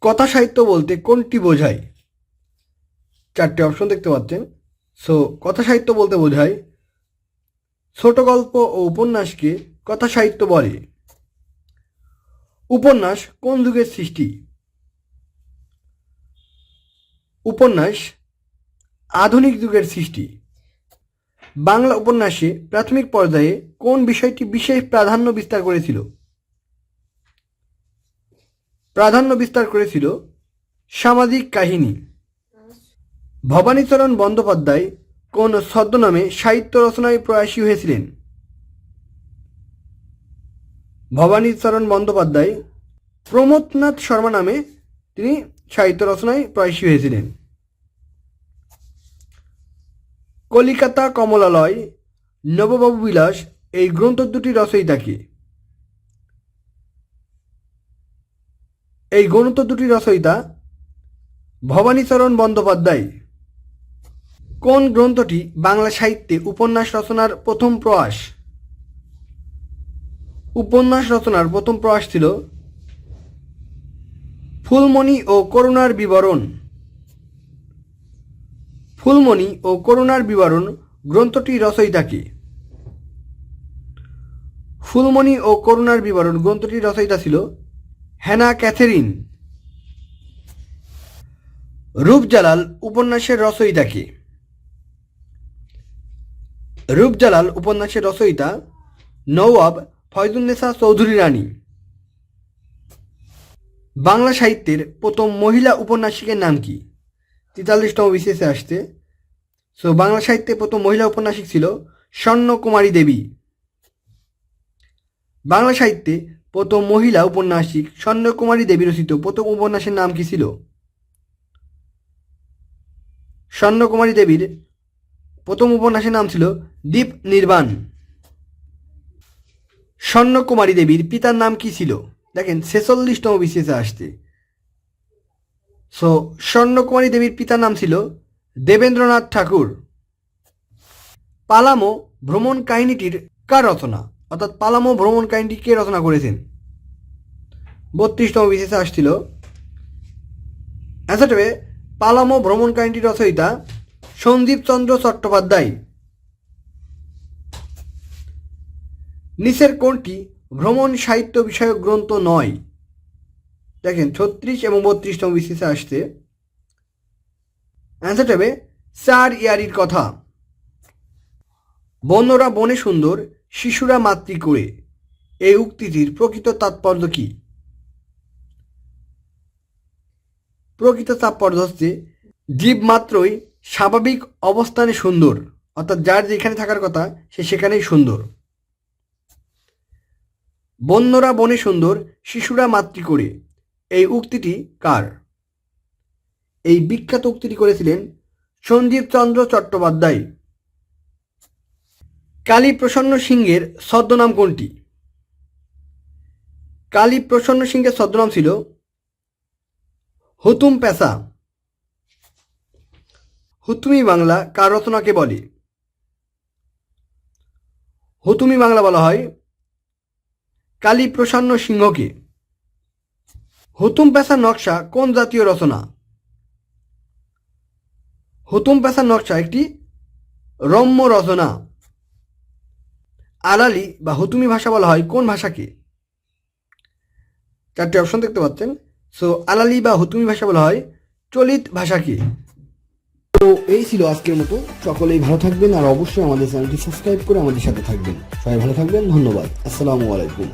কথা সাহিত্য বলতে কোনটি বোঝায়? চারটে অপশন দেখতে পাচ্ছেন। সো কথা সাহিত্য বলতে বোঝায়, ছোট গল্প ও উপন্যাসকে কথা সাহিত্য বলে। উপন্যাস কোন যুগের সৃষ্টি? উপন্যাস আধুনিক যুগের সৃষ্টি। বাংলা উপন্যাসে প্রাথমিক পর্যায়ে কোন বিষয়টি বিশেষ প্রাধান্য বিস্তার করেছিল? প্রাধান্য বিস্তার করেছিল সামাজিক কাহিনী। ভবানীচরণ বন্দ্যোপাধ্যায় কোন ছদ্মনামে সাহিত্য রচনায় প্রয়াসী হয়েছিলেন? ভবানীচরণ বন্দ্যোপাধ্যায়, প্রমোদনাথ শর্মা নামে তিনি সাহিত্য রচনায় প্রয়াসী হয়েছিলেন। কলিকাতা কমলালয়, নববাবু বিলাস এই গ্রন্থ দুটি রচয়িতাকে। এই গ্রন্থ দুটি রচয়িতা ভবানীচরণ বন্দ্যোপাধ্যায়। কোন গ্রন্থটি বাংলা সাহিত্যে উপন্যাস রচনার প্রথম প্রয়াস? উপন্যাস রচনার প্রথম প্রয়াস ছিল ফুলমণি ও করুণার বিবরণ। ফুলমণি ও করুণার বিবরণ গ্রন্থটি রচয়িতাকে। ফুলমণি ও করুণার বিবরণ গ্রন্থটি রচয়িতা ছিল হ্যানা ক্যাথেরিন। রূপজালাল উপন্যাসের রচয়িতাকে রূপজালাল উপন্যাসের রচয়িতা নওয়াব ফয়জুন্নেসা চৌধুরী রানী। বাংলা সাহিত্যের প্রথম মহিলা উপন্যাসিকের নাম কি? তেতাল্লিশতম বিশেষে আসতে সো বাংলা সাহিত্যে প্রথম মহিলা উপন্যাসিক ছিল স্বর্ণকুমারী দেবী। বাংলা সাহিত্যে প্রথম মহিলা উপন্যাসিক স্বর্ণকুমারী দেবী রচিত প্রথম উপন্যাসের নাম কি ছিল? স্বর্ণকুমারী দেবীর প্রথম উপন্যাসের নাম ছিল দীপ নির্বাণ। স্বর্ণকুমারী দেবীর পিতার নাম কি ছিল? দেখেন, ছেচল্লিশতম বিশেষে আসতে সো স্বর্ণকুমারী দেবীর পিতার নাম ছিল দেবেন্দ্রনাথ ঠাকুর। পালামো ভ্রমণ কাহিনীটির কার রচনা অর্থাৎ পালামো ভ্রমণ কাহিনীটি কে রচনা করেছেন? বত্রিশতম বিশেষে আসছিল। অ্যান্সার হবে, পালামো ভ্রমণ কাহিনীটির রচয়িতা সঞ্জীব চন্দ্র চট্টোপাধ্যায়। নিচের কোনটি ভ্রমণ সাহিত্য বিষয়ক গ্রন্থ নয়। দেখেন, ছত্রিশ এবং বত্রিশতম বিশেষে আসছে। অ্যান্সার হবে, চার ইয়ারির কথা। বন্যরা বনে সুন্দর শিশুরা মাতৃ করে। এই উক্তিটির প্রকৃত তাৎপর্য কি? প্রকৃত তাৎপর্য হচ্ছে, জীব মাত্রই স্বাভাবিক অবস্থানে সুন্দর, অর্থাৎ যার যেখানে থাকার কথা, সে সেখানেই সুন্দর। বন্যরা বনে সুন্দর, শিশুরা মাতৃ করে। এই উক্তিটি কার? এই বিখ্যাত উক্তিটি করেছিলেন সঞ্জীব চন্দ্র চট্টোপাধ্যায়। কালী প্রসন্ন সিংহের ছদ্মনাম কোনটি? কালী প্রসন্ন সিংহের ছদ্মনাম ছিল হুতুম পেশা হুতুমি বাংলা কার রচনাকে বলে? হুতুমি বাংলা বলা হয় কালী প্রসন্ন সিংহকে। হুতুম পেশার নকশা কোন জাতীয় রচনা? হুতুম পেশার নকশা একটি রম্য রচনা। আলালি বা হুতুমি ভাষা বলা হয়, কোন ভাষাকে চারটি অপশন দেখতে পাচ্ছেন। সো আলালি বা হুতুমি ভাষা বলা হয়, চলিত ভাষাকে তো এই ছিল আজকের মতো। সকলেই ভালো থাকবেন আর অবশ্যই আমাদের চ্যানেলটি সাবস্ক্রাইব করে আমাদের সাথে থাকবেন। সবাই ভালো থাকবেন, ধন্যবাদ। আসসালামু আলাইকুম।